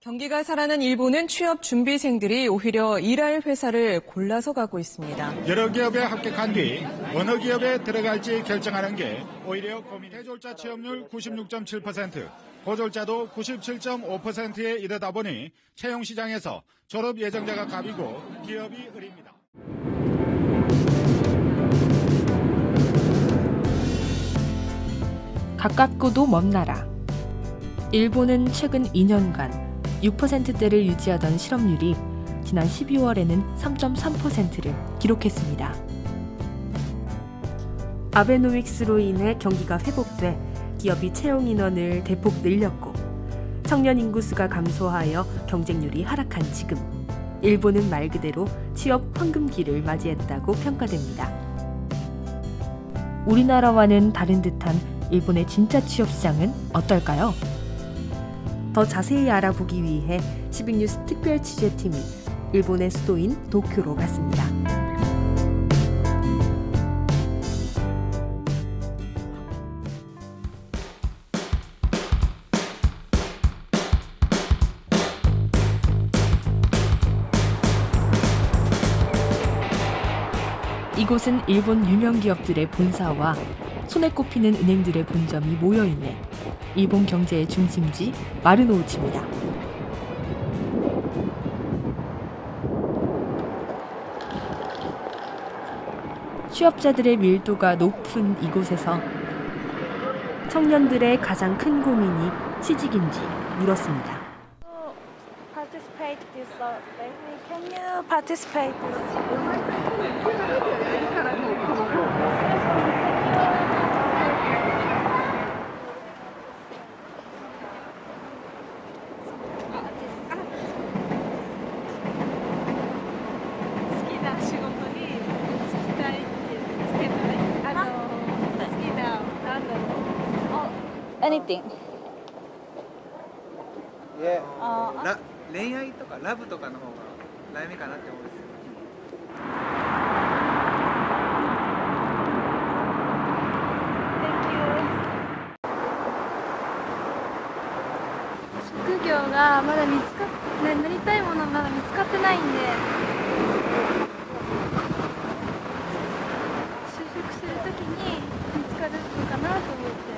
경기가 살아난 일본은 취업 준비생들이 오히려 일할 회사를 골라서 가고 있습니다. 여러 기업에 합격한 뒤 어느 기업에 들어갈지 결정하는 게 오히려 고민. 대졸자 취업률 96.7%, 고졸자도 97.5%에 이르다 보니 채용 시장에서 졸업 예정자가 갑이고 기업이 을입니다. 가깝고도 먼 나라. 일본은 최근 2년간 6%대를 유지하던 실업률이 지난 12월에는 3.3%를 기록했습니다. 아베노믹스로 인해 경기가 회복돼 기업이 채용 인원을 대폭 늘렸고 청년 인구 수가 감소하여 경쟁률이 하락한 지금 일본은 말 그대로 취업 황금기를 맞이했다고 평가됩니다. 우리나라와는 다른 듯한 일본의 진짜 취업 시장은 어떨까요? 더 자세히 알아보기 위해 시빅뉴스 특별 취재팀이 일본의 수도인 도쿄로 갔습니다. 이곳은 일본 유명 기업들의 본사와 손에 꼽히는 은행들의 본점이 모여 있는 일본 경제의 중심지 마르노우치입니다. 취업자들의 밀도가 높은 이곳에서 청년들의 가장 큰 고민이 취직인지 물었습니다. uh, can you participate this あラ恋愛とかラブとかの方が悩みかなって思うんですよ。職業がまだ見つかっ、ね、なりたいものまだ見つかってないんで。就職するときに見つかるのかなと思って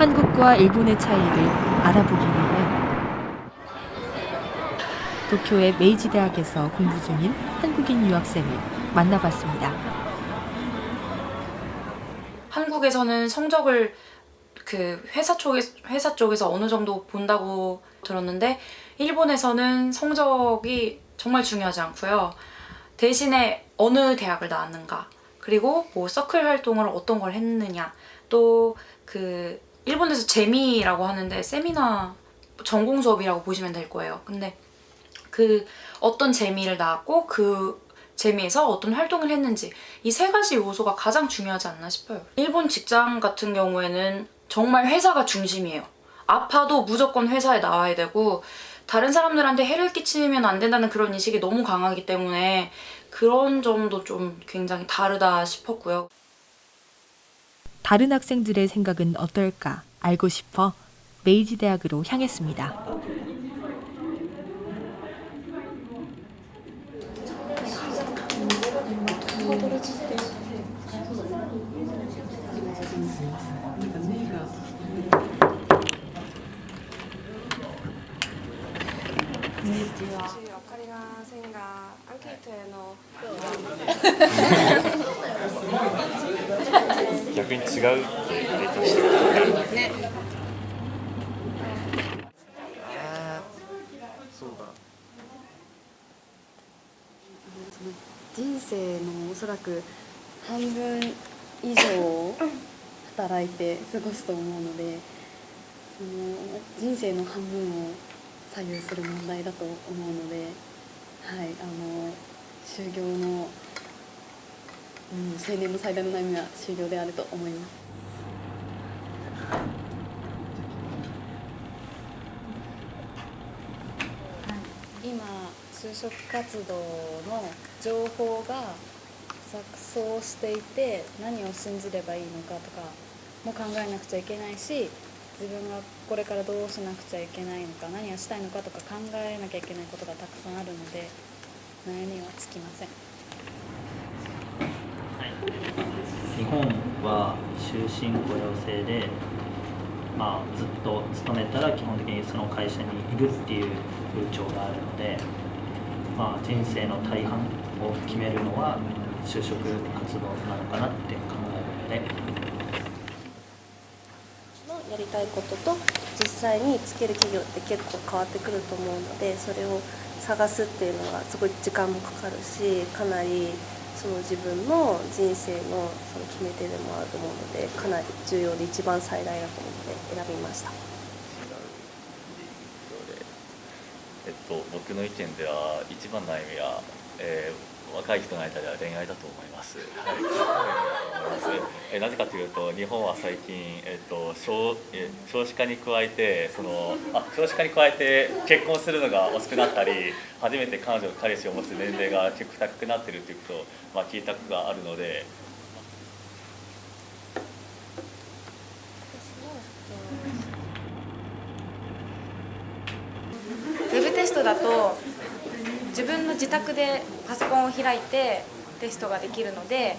한국과 일본의 차이를 알아보기 위해 도쿄의 메이지 대학에서 공부 중인 한국인 유학생을 만나봤습니다. 한국에서는 성적을 그 회사 쪽에 회사 쪽에서 어느 정도 본다고 들었는데 일본에서는 성적이 정말 중요하지 않고요. 대신에 어느 대학을 나왔는가 그리고 뭐 서클 활동을 어떤 걸 했느냐 또그 일본에서 재미라고 하는데 세미나 전공 수업이라고 보시면 될 거예요. 근데 그 어떤 재미를 나왔고 그 재미에서 어떤 활동을 했는지 이 세 가지 요소가 가장 중요하지 않나 싶어요. 일본 직장 같은 경우에는 정말 회사가 중심이에요. 아파도 무조건 회사에 나와야 되고 다른 사람들한테 해를 끼치면 안 된다는 그런 인식이 너무 강하기 때문에 그런 점도 좀 굉장히 다르다 싶었고요. 다른 학생들의 생각은 어떨까 알고 싶어 메이지 대학으로 향했습니다. 逆に違うってレートしてる時ある。んですね人生のおそらく半分以上働いて過ごすと思うのでその人生の半分を左右する問題だと思うので、はい、あの就業の、青年の最大の悩みは就業であると思います。今就職活動の情報が錯綜していて何を信じればいいのかとかも考えなくちゃいけないし自分がこれからどうしなくちゃいけないのか何をしたいのかとか考えなきゃいけないことがたくさんあるので悩みはつきません。本は終身雇用制で、まあ、ずっと勤めたら基本的にその会社にいるっていう風潮があるので、まあ、人生の大半を決めるのは就職活動なのかなって考えるので。やりたいことと実際につける企業って結構変わってくると思うのでそれを探すっていうのがすごい時間もかかるしかなりその自分の人生のその決め手でもあると思うのでかなり重要で一番最大だと思って選びました。えっと、僕の意見では一番の悩みは、えー若い人の間では恋愛だと思います。はい、ますえーなぜかというと日本は最近、えっと少えー少子化に加えてその あ少子化に加えて結婚するのが遅くなったり初めて彼女彼氏を持つ年齢が結構高くなっているということを、まあ、聞いたことがあるので。ウェブテストだと自分の自宅でパソコンを開いてテストができるので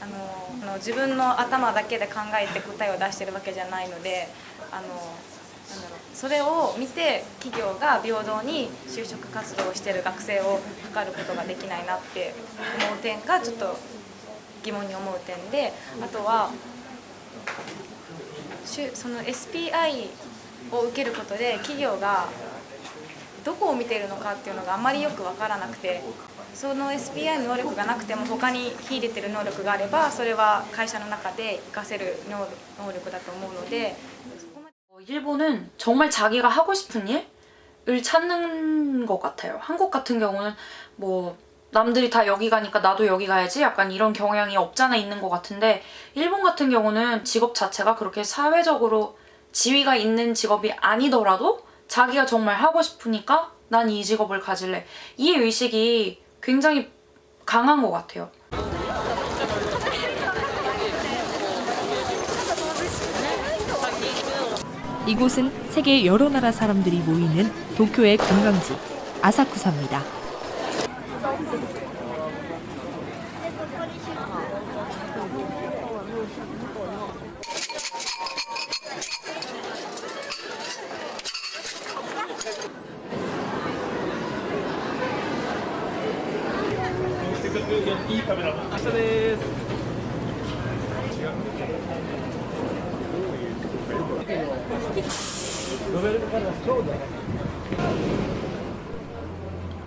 あの自分の頭だけで考えて答えを出してるわけじゃないのであのなんだろうそれを見て企業が平等に就職活動をしてる学生を測ることができないなって思う点がちょっと疑問に思う点であとはその SPI を受けることで企業がどこを見ているのかっていうのがあまりよく分からなくてその SPI の能力がなくても他に秀でてる能力があればそれは会社の中で活かせる能能力だと思うのでそこまで 어, 일본은 정말 자기가 하고 싶은 일을 찾는 것 같아요. 한국 같은 경우는 뭐 남들이 다 여기 가니까 나도 여기 가야지 약간 이런 경향이 없잖아 있는 것 같은데 일본 같은 경우는 직업 자체가 그렇게 사회적으로 지위가 있는 직업이 아니더라도 자기가 정말 하고 싶으니까 난 이 직업을 가질래. 이 의식이 굉장히 강한 것 같아요. 이곳은 세계 여러 나라 사람들이 모이는 도쿄의 관광지 아사쿠사입니다.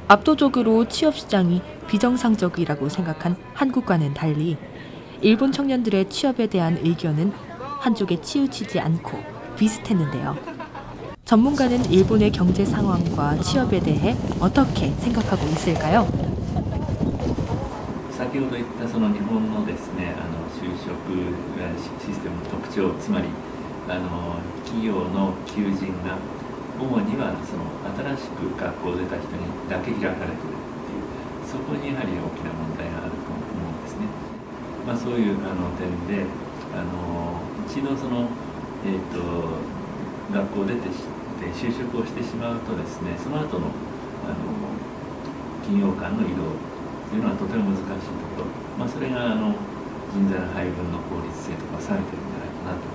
압도적으로 취업 시장이 비정상적이라고 생각한 한국과는 달리 일본 청년들의 취업에 대한 의견은 한쪽에 치우치지 않고 비슷했는데요. 전문가는 일본의 경제 상황과 취업에 대해 어떻게 생각하고 있을까요? 先ほど言ったその日本のですねあの就職システムの特徴つまり あの企業の求人が主にはその新しく学校を出た人にだけ開かれてるっていうそこにやはり大きな問題があると思うんですね。まあ、そういうあの点であの一度その、えー、と学校を出てして就職をしてしまうとですねその後のあの企業間の移動というのはとても難しいところ、まあ、それがあの人材の配分の効率性とか下げてるんじゃないかなと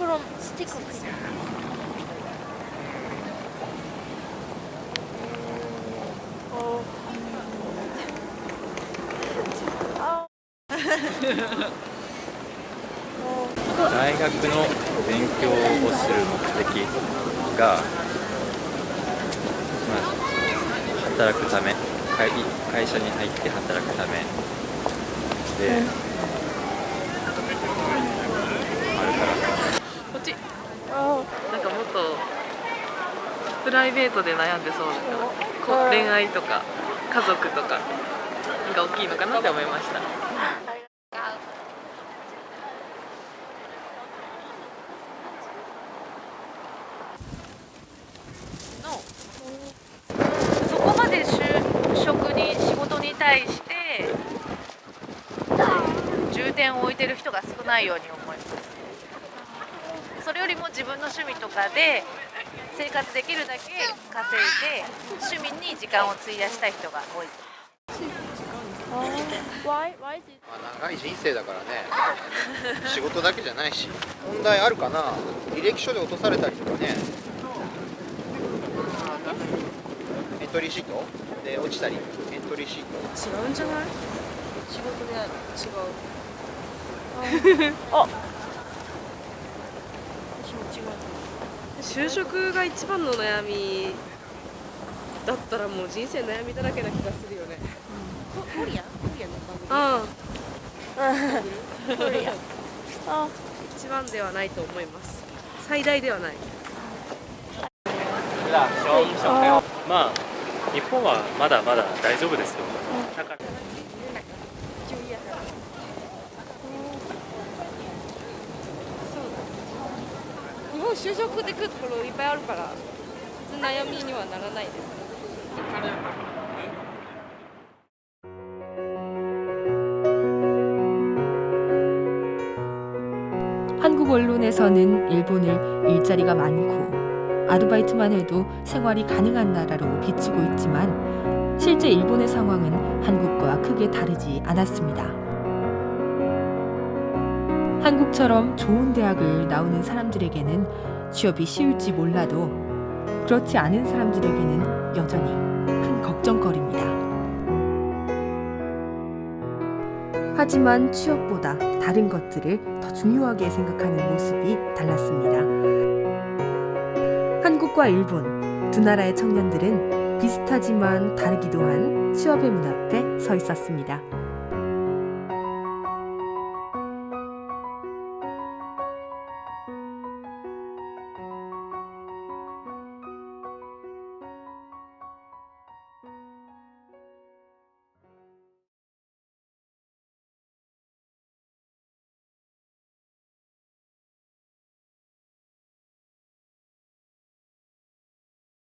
from stick 大学の勉強をする目的が、まあ、働くため会社に入って働くためで。プライベートで悩んでそうだからこ恋愛とか家族とかが大きいのかなって思いました。の。そこまで就職に仕事に対して重点を置いてる人が少ないように思います。それよりも自分の趣味とかで生活できるだけ稼いで趣味に時間を費やしたい人が多い。長い人生だからね。仕事だけじゃないし問題あるかな。履歴書で落とされたりとかね。エントリーシート？で落ちたり。エントリーシート。違うんじゃない？仕事で違う。あ就職が一番の悩みだったらもう人生悩みだらけな気がするよね。コリア？コリアの番組？うん。コリア。一番ではないと思います。最大ではない。まあ日本はまだまだ大丈夫ですよ。だから日本就職でくるところいっぱいあるから別に悩みにはならないです 한국 언론에서는 일본을 일자리가 많고 아르바이트만 해도 생활이 가능한 나라로 비추고 있지만 실제 일본의 상황은 한국과 크게 다르지 않았습니다. 한국처럼 좋은 대학을 나오는 사람들에게는 취업이 쉬울지 몰라도 그렇지 않은 사람들에게는 여전히 큰 걱정거리입니다. 하지만 취업보다 다른 것들을 더 중요하게 생각하는 모습이 달랐습니다. 한국과 일본 두 나라의 청년들은 비슷하지만 다르기도 한 취업의 문 앞에 서 있었습니다.